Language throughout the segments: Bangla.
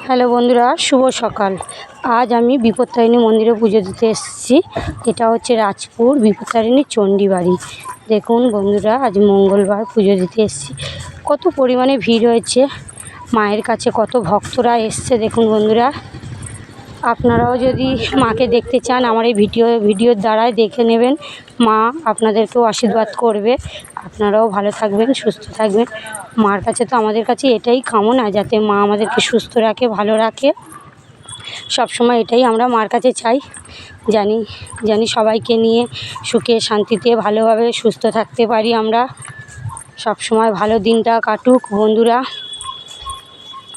হ্যালো বন্ধুরা, শুভ সকাল। আজ আমি বিপত্তারিণী মন্দিরে পুজো দিতে এসেছি। এটা হচ্ছে রাজপুর বিপত্তারিণী চণ্ডী বাড়ি দেখুন বন্ধুরা, আজ মঙ্গলবার পুজো দিতে এসেছি। কত পরিমাণে ভিড় হয়েছে। মায়ের কাছে কত ভক্তরা এসছে, দেখুন বন্ধুরা। আপনারাও যদি মাকে দেখতে চান, আমার এই ভিডিও, ভিডিওর দ্বারাই দেখে নেবেন। মা আপনাদেরকেও আশীর্বাদ করবে। আপনারাও ভালো থাকবেন, সুস্থ থাকবেন। মার কাছে তো আমাদের কাছে এটাই কামনা, যাতে মা আমাদেরকে সুস্থ রাখে, ভালো রাখে। সব সময় এটাই আমরা মার কাছে চাই। জানি জানি সবাইকে নিয়ে সুখে, শান্তিতে, ভালোভাবে সুস্থ থাকতে পারি আমরা। সব সময় ভালো দিনটা কাটুক বন্ধুরা।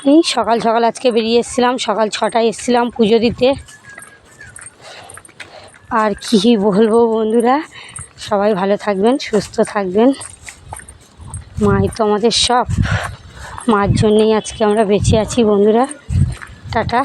এই সকাল সকাল আজকে বেরিয়ে এসেছিলাম, সকাল ছটায় এসেছিলাম পুজো দিতে। আর কী বলব বন্ধুরা, সবাই ভালো থাকবেন, সুস্থ থাকবেন। মাই তো আমাদের সব। মার জন্যেই আজকে আমরা বেঁচে আছি বন্ধুরা। টাটা।